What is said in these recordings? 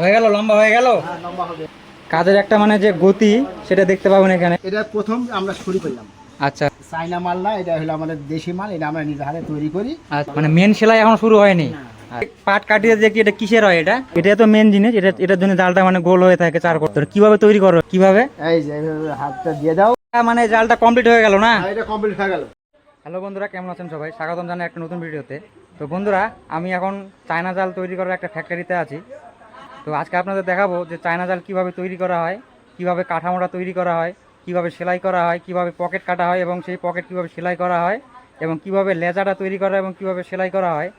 হয়ে গেল লম্বা হয়ে গেল? হ্যাঁ লম্বা হবে। কাজের একটা মানে যে গতি সেটা দেখতে পাবেন এখানে। এটা প্রথম আমরা শুরু করলাম আচ্ছা। চাইনা মাল না এটা হলো আমাদের দেশি মাল এটা আমরা নিজে হাতে তৈরি করি। আচ্ছা, মানে মেন সেলাই এখন শুরু হয়নি? পাট কাটিয়ে দেখি এটা কিসের হয় এটা? এটা তো মেন জিনিস এটা এটার জন্য জালটা মানে গোল হয়ে থাকে চার করতে কীভাবে তৈরি করো কীভাবে? এই যে হাতটা দিয়ে দাও। মানে জালটা কমপ্লিট হয়ে গেল না? এটা কমপ্লিট হয়ে গেল। হ্যালো বন্ধুরা কেমন আছেন সবাই? স্বাগতম জানাই একটা নতুন ভিডিওতে। তো বন্ধুরা আমি এখন চায়না জাল তৈরি করার একটা ফ্যাক্টরিতে আছি। তো আজকে আপনাদের দেখাবো যে চায়না জাল কীভাবে তৈরি করা হয়, কীভাবে কাঠামোটা তৈরি করা হয়, কীভাবে সেলাই করা হয়, কীভাবে পকেট কাটা হয় এবং সেই পকেট কীভাবে সেলাই করা হয় এবং কীভাবে লেজাটা তৈরি করা এবং কীভাবে সেলাই করা হয়।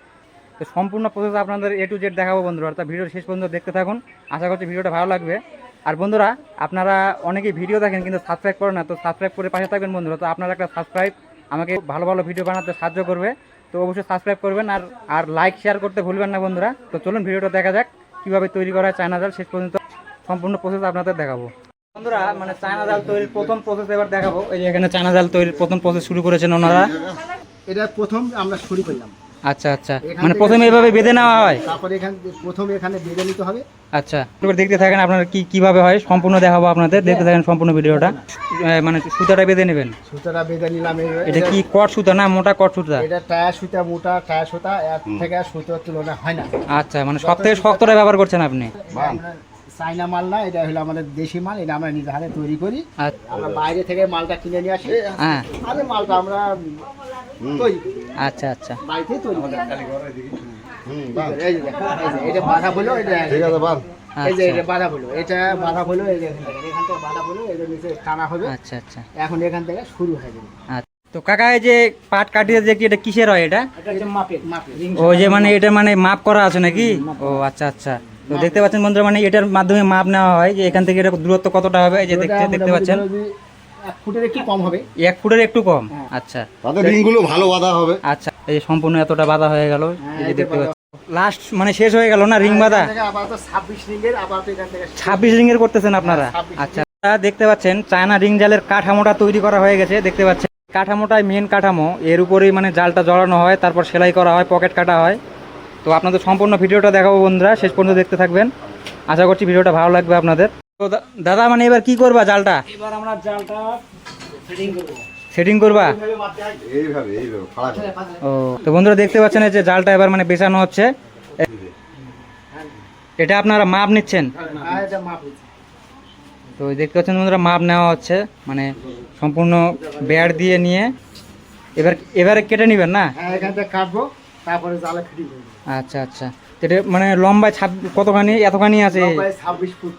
তো সম্পূর্ণ প্রসেস আপনাদের এ টু জেড দেখাবো বন্ধুরা তা ভিডিওর শেষ পর্যন্ত দেখতে থাকুন। আশা করছি ভিডিওটা ভালো লাগবে। আর বন্ধুরা, আপনারা অনেকেই ভিডিও দেখেন কিন্তু সাবস্ক্রাইব করেন না, তো সাবস্ক্রাইব করে পাশে থাকবেন বন্ধুরা। তো আপনারা একটা সাবস্ক্রাইব আমাকে ভালো ভালো ভিডিও বানাতে সাহায্য করবে। তো অবশ্যই সাবস্ক্রাইব করবেন আর আর লাইক শেয়ার করতে ভুলবেন না বন্ধুরা। তো চলুন ভিডিওটা দেখা যাক। কীভাবে তৈরি করা হয়, চায়না জাল শেষ পর্যন্ত সম্পূর্ণ প্রসেস আপনাদের দেখাবো। বন্ধুরা মানে চায়না জাল তৈরির প্রথম প্রসেস এবার দেখাবো। এই যে এখানে চায়না জাল তৈরির প্রথম প্রসেস শুরু করেছেন ওনারা। এটা প্রথম আমরা শুরু করলাম। আচ্ছা আচ্ছা। মানে প্রথমে এভাবে বেঁধে নেওয়া হয়? তারপরে এখান প্রথম এখানে বেঁধে নিতে হবে। আচ্ছা। এবার দেখতে থাকেন আপনারা কি কীভাবে হয় সম্পূর্ণ দেখাবো আপনাদের। দেখতে থাকেন সম্পূর্ণ ভিডিওটা। মানে সুতাটা বেঁধে নেবেন। সুতাটা বেঁধে নিলাম এটা কি কট সুতা না মোটা কট সুতা? এটা টায়ার সুতা মোটা টায়ার সুতা। এক থেকে সুতোর তুলনা হয় না। আচ্ছা মানে সব থেকে শক্তটা ব্যবহার করছেন আপনি? চাইনা মাল না এটা হলো আমাদের দেশি মাল এটা আমরা নিজে হাতে তৈরি করি। আচ্ছা, আমরা বাইরে থেকে মালটা কিনে নিয়ে আসি। হ্যাঁ। আরে মালটা আমরা তৈরি আচ্ছা আচ্ছা। বাড়িতে তৈরি করি। এই যে দেখো, এই যে, এটা এটা এই যে আচ্ছা। এটা বাধা বলো এটা বাধা বলো এই যে এখান থেকে এখান বলো এটা নিচে টানা হবে। আচ্ছা আচ্ছা। এখন এখান থেকে শুরু হয়ে যাবে। আচ্ছা। তো কাকা এই যে পাট কাটিয়ে কি এটা কিসের হয় এটা? ও যে মানে এটা মানে মাপ করা আছে নাকি? ও আচ্ছা আচ্ছা। তো দেখতে পাচ্ছেন বন্ধুরা মানে এটার মাধ্যমে মাপ নেওয়া হয় যে এখান থেকে এটা দূরত্ব কতটা হবে যে দেখতে দেখতে পাচ্ছেন। এক ফুটের একটু কম হবে। এক ফুটের একটু কম হ্যাঁ। আচ্ছা। তাতে রিংগুলো ভালো বাঁধা হবে। আচ্ছা এই যে সম্পূর্ণ এতটা বাধা হয়ে গেল হ্যাঁ, এই যে দেখতে পাচ্ছেন। লাস্ট মানে শেষ হয়ে গেল না রিং বাধা? থেকে আপাতত ছাব্বিশ রিং এর করতেছেন আপনারা? হ্যাঁ, 26 আচ্ছা দেখতে পাচ্ছেন চায়না রিং জালের কাঠামোটা তৈরি করা হয়ে গেছে দেখতে পাচ্ছেন। কাঠামোটাই মেন কাঠামো এর উপরেই মানে জালটা জড়ানো হয় তারপর সেলাই করা হয় পকেট কাটা হয়। তো আপনাদের সম্পূর্ণ ভিডিওটা দেখাবো বন্ধুরা শেষ পর্যন্ত দেখতে থাকবেন। আশা করছি ভিডিওটা ভালো লাগবে আপনাদের। তো দাদা মানে এবার কি করবা জালটা? এবার আমরা জালটা ফিটিং করব। সেটিং করবা? এইভাবে এইভাবে ও তো বন্ধুরা দেখতে পাচ্ছেন এই যে জালটা এবার মানে বেছানো হচ্ছে। এটা আপনারা মাপ নিচ্ছেন? হ্যাঁ এটা মাপ হয়েছে। তো দেখতে পাচ্ছেন বন্ধুরা মাপ নেওয়া হচ্ছে। মানে সম্পূর্ণ বেয়ার দিয়ে নিয়ে। এবার এবারে কেটে নেবেন না? হ্যাঁ এখান থেকে কাটবো। তারপরে জালে ফিটিং আচ্ছা আচ্ছা। এটা মানে লম্বায় ছাব কতখানি এতখানি আছে? ছাব্বিশ ফুট।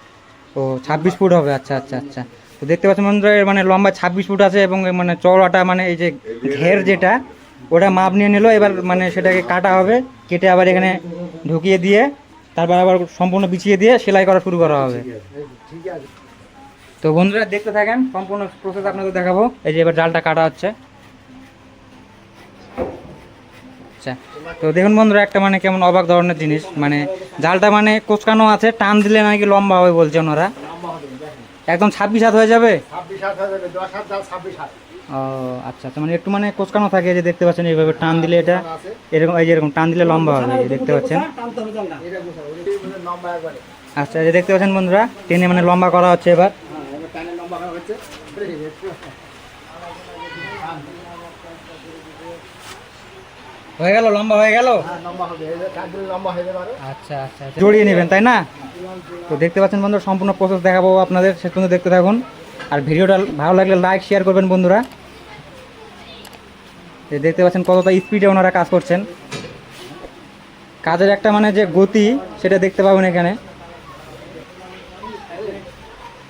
ও ছাব্বিশ ফুট হবে। আচ্ছা আচ্ছা আচ্ছা। তো দেখতে পাচ্ছেন বন্ধুরা মানে লম্বা ছাব্বিশ ফুট আছে এবং মানে চওড়াটা মানে এই যে ঘের যেটা ওটা মাপ নিয়ে নিল। এবার মানে সেটাকে কাটা হবে কেটে আবার এখানে ঢুকিয়ে দিয়ে তারপর আবার সম্পূর্ণ বিছিয়ে দিয়ে সেলাই করা শুরু করা হবে। তো বন্ধুরা দেখতে থাকেন সম্পূর্ণ প্রসেস আপনাদের দেখাবো। এই যে এবার জালটা কাটা হচ্ছে। আচ্ছা তো দেখুন বন্ধুরা, একটা মানে কেমন অবাক ধরনের জিনিস। মানে জালটা মানে কোচকানো আছে, টান দিলে নাকি লম্বা হবে বলছে ওনারা। একদম ছাব্বিশ হাত হয়ে যাবে? ও আচ্ছা আচ্ছা মানে একটু মানে কোচকানো থাকে যে দেখতে পাচ্ছেন এইভাবে টান দিলে এটা এরকম, এই যে এরকম টান দিলে লম্বা হবে দেখতে পাচ্ছেন। আচ্ছা যে দেখতে পাচ্ছেন বন্ধুরা, টেনে মানে লম্বা করা হচ্ছে এবার। হ্যাঁ গেল লম্বা হয়ে গেল? হ্যাঁ লম্বা হবে এই যে কাঠগুলো লম্বা হয়ে যাবে আরও। আচ্ছা আচ্ছা আচ্ছা। জড়িয়ে নেবেন তাই না? তো দেখতে পাচ্ছেন বন্ধুরা সম্পূর্ণ প্রসেস দেখাবো আপনাদের শেষ পর্যন্ত দেখতে থাকুন। আর ভিডিওটা ভালো লাগলে লাইক শেয়ার করবেন বন্ধুরা। দেখতে পাচ্ছেন কতটা স্পিডে ওনারা কাজ করছেন। কাজের একটা মানে যে গতি সেটা দেখতে পাবেন এখানে।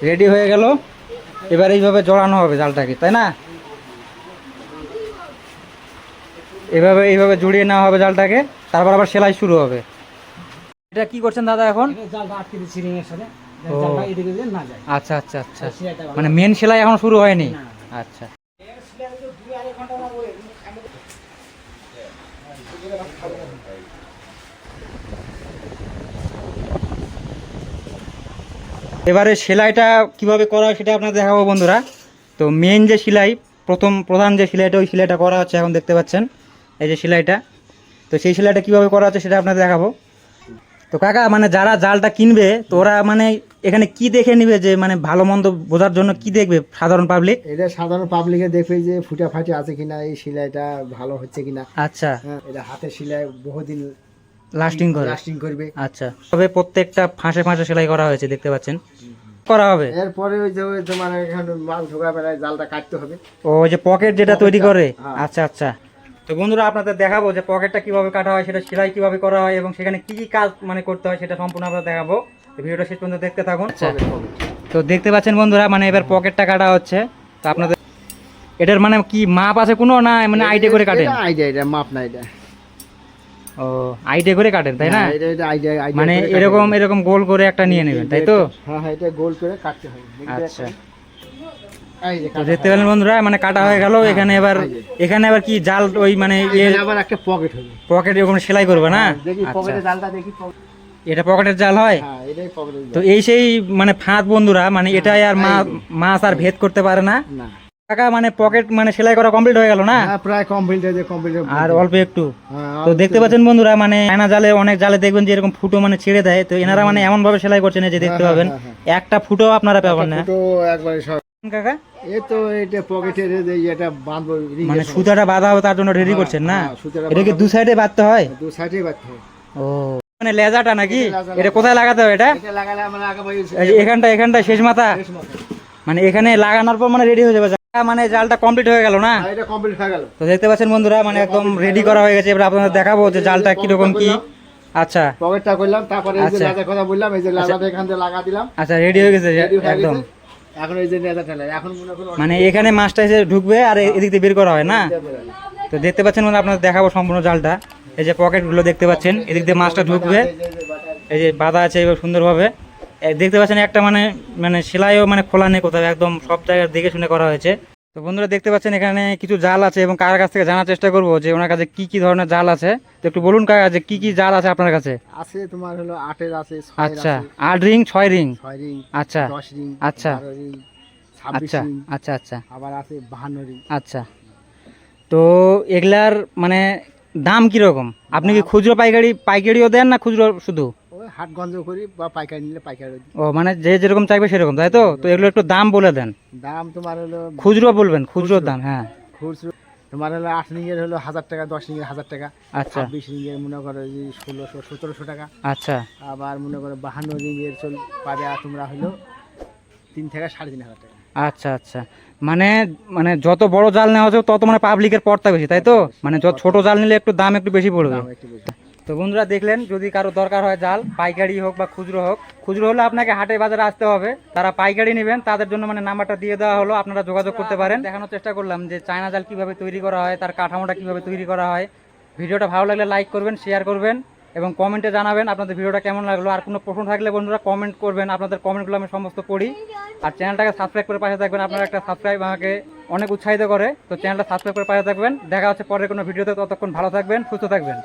রেডি হয়ে গেল। এবার এইভাবে জড়ানো হবে জালটাকে তাই না? এভাবে এইভাবে জড়িয়ে নেওয়া হবে জালটাকে তারপর আবার সেলাই শুরু হবে। এটা কি করছেন দাদা এখন? জালটা আটকে দিচ্ছি সাথে। জালটা এদিকে না যায়। আচ্ছা আচ্ছা আচ্ছা। মানে মেন সেলাই এখন শুরু হয়নি? আচ্ছা। এবারে সেলাইটা কীভাবে করা হয় সেটা আপনার দেখাবো বন্ধুরা। তো মেন যে সেলাই প্রথম প্রধান যে সেলাইটা ওই সেলাইটা করা হচ্ছে এখন দেখতে পাচ্ছেন। এই যে সেলাইটা। তো সেই সেলাইটা কীভাবে করা হচ্ছে সেটা আপনাদের দেখাবো। তো কাকা মানে যারা জালটা কিনবে তো ওরা মানে এখানে কি দেখে নিবে যে মানে ভালো মন্দ বোঝার জন্য কি দেখবে সাধারণ পাবলিক এটা সাধারণ পাবলিকে দেখবে যে ফুটা ফাটি আছে কিনা এই সেলাইটা ভালো হচ্ছে কিনা। আচ্ছা। হ্যাঁ এটা হাতের সেলাই বহুদিন লাস্টিং করে। লাস্টিং করবে। আচ্ছা। তবে প্রত্যেকটা ফাঁসে ফাঁসে সেলাই করা হয়েছে দেখতে পাচ্ছেন। করা হবে? এরপরে ওই যে তোমার এখানে মাল ঢোকা বেলায় জালটা কাটতে হবে। ও ওই যে পকেট যেটা তৈরি করে? হ্যাঁ। আচ্ছা আচ্ছা। তো বন্ধুরা আপনাদের দেখাবো যে পকেটটা কীভাবে কাটা হয় সেটা সেলাই কীভাবে করা হয় এবং সেখানে কি কি কাজ মানে করতে হয় সেটা সম্পূর্ণ আপনাদের দেখাবো। ভিডিওটা শেষ পর্যন্ত দেখতে থাকুন। তো দেখতে পাচ্ছেন বন্ধুরা মানে এবার পকেটটা কাটা হচ্ছে। তো আপনাদের এটার মানে কি মাপ আছে কোনো না মানে আইডিয়া করে কাটেন? এটা আইডিয়া এটা মাপ না এটা। ও আইডিয়া করে কাটেন তাই না? হ্যাঁ, মানে এরকম এরকম গোল করে একটা নিয়ে নেবেন তাই তো? হ্যাঁ হ্যাঁ এটা গোল করে কাটতে হবে। আচ্ছা। তো দেখতে পেলেন বন্ধুরা মানে কাটা হয়ে গেল এখানে এবার এখানে এবার কি জাল ওই মানে আবার একটা পকেট হবে। পকেট এরকম সেলাই করবে না? আচ্ছা। পকেটে জালটা দেখি এটা পকেটের জাল হয়? হ্যাঁ পকেটে তো এই সেই মানে ফাঁদ বন্ধুরা মানে এটাই আর মাছ আর ভেদ করতে পারে না? কাকা মানে পকেট মানে সেলাই করা কমপ্লিট হয়ে গেল না? হ্যাঁ প্রায় কমপ্লিট হয়েছে কমপ্লিট আর অল্প একটু। হ্যাঁ তো দেখতে পাচ্ছেন বন্ধুরা মানে চায়না জালে অনেক জালে দেখবেন যে এরকম ফুটো মানে ছেড়ে দেয়। তো এনারা মানে এমন ভাবে সেলাই করছেন যে দেখতে হ্যাঁ, পাবেন। হ্যাঁ, একটা ফুটো আপনারা পাবেন না। একবারে কাকা? এ তো এটা পকেটে এটা বাঁধবো মানে সুতাটা বাঁধা হবে তার জন্য রেডি হ্যাঁ, করছেন না? হ্যাঁ, এটা কি দু সাইডে বাঁধতে হয়? দু সাইডে বাঁধতে হবে ও মানে লেজাটা নাকি? এটা কোথায় লাগাতে হবে এটা? এটা লাগালে আমরা আগে ভাই এখানটা এখানটা শেষ মাথা। মানে এখানে লাগানোর পর মানে রেডি হয়ে যাবে। জালটা মানে জালটা কমপ্লিট হয়ে গেল না? এটা কমপ্লিট হয়ে গেল। তো দেখতে পাচ্ছেন বন্ধুরা মানে একদম রেডি করা হয়ে গেছে। এবার আপনাদের দেখাবো যে জালটা কীরকম কি। আচ্ছা। পকেটটা করলাম তারপরে এই যে আচ্ছা। লাজার কথা বললাম এই যে লাজাটা এখান থেকে লাগা দিলাম। আচ্ছা রেডি হয়ে গেছে একদম গেছে। এখন এই যে লেজা টেলা এখন মনে করুন মানে এখানে মাছটা এসে ঢুকবে আর এদিক দিয়ে বের করা হয় না? তো দেখতে পাচ্ছেন মানে আপনার দেখাবো সম্পূর্ণ জালটা। এই যে পকেটগুলো দেখতে পাচ্ছেন এদিক দিয়ে মাছটা ঢুকবে। এই যে বাধা আছে এবার সুন্দরভাবে। দেখতে পাচ্ছেন একটা মানে মানে সেলাইও মানে খোলা নেই কোথাও একদম সব জায়গায় দেখে শুনে করা হয়েছে। তো বন্ধুরা দেখতে পাচ্ছেন এখানে কিছু জাল আছে এবং কার কাছ থেকে জানার চেষ্টা করব যে ওনার কাছে কি কি ধরনের জাল আছে। তো একটু বলুন কাকা যে কি কি জাল আছে আপনার কাছে? আছে তোমার হলো আটের আছে আচ্ছা আট রিং ছয় রিং? ছয় রিং আচ্ছা দশ রিং আচ্ছা। আচ্ছা আচ্ছা আচ্ছা। আবার আছে বাহান্ন রিং। আচ্ছা। তো এগুলার মানে দাম কীরকম? আপনি কি খুচরো পাইকারি পাইকারিও দেন না খুচরো শুধু? ওই হাটগঞ্জ করি বা পাইকারি নিলে পাইকারি ও মানে যে যেরকম চাইবে সেরকম তাই তো? তো এগুলো একটু দাম বলে দেন। দাম তোমার হলো খুচরো বলবেন খুচরোর দাম হ্যাঁ। খুচরো। তোমার হলো আট রিংয়ের হলো হাজার টাকা দশ রিংয়ের হাজার টাকা আচ্ছা। ছাব্বিশ রিংয়ের মনে করো যে ষোলোশো সতেরোশো টাকা। আচ্ছা। আবার মনে করো বাহান্ন রিংয়ের চল পাবে তোমরা হলো তিন থেকে সাড়ে তিন হাজার টাকা। আচ্ছা আচ্ছা। মানে মানে যত বড় জাল নেওয়া হচ্ছে তত মানে পাবলিকের পড়তা বেশি তাই তো? মানে যত ছোট জাল নিলে একটু দাম একটু বেশি পড়বে। একটু বেশি। তো বন্ধুরা দেখলেন, যদি কারও দরকার হয় জাল, পাইকারি হোক বা খুচরো হোক, খুচরো হলে আপনাকে হাটে বাজারে আসতে হবে। তারা পাইকারি নেবেন, তাদের জন্য মানে নাম্বারটা দিয়ে দেওয়া হলো, আপনারা যোগাযোগ করতে পারেন। দেখানোর চেষ্টা করলাম যে চায়না জাল কীভাবে তৈরি করা হয়, তার কাঠামোটা কীভাবে তৈরি করা হয়। ভিডিওটা ভালো লাগলে লাইক করবেন শেয়ার করবেন এবং কমেন্টে জানাবেন আপনাদের ভিডিওটা কেমন লাগল। আর কোনো প্রশ্ন থাকলে বন্ধুরা কমেন্ট করবেন, আপনাদের কমেন্টগুলো আমি সমস্ত পড়ি। আর চ্যানেলটাকে সাবস্ক্রাইব করে পাশে থাকবেন, আপনারা একটা সাবস্ক্রাইব আমাকে অনেক উৎসাহিত করে। তো চ্যানেলটা সাবস্ক্রাইব করে পাশে থাকবেন। দেখা হচ্ছে পরের কোনো ভিডিওতে, ততক্ষণ ভালো থাকবেন, সুস্থ থাকবেন।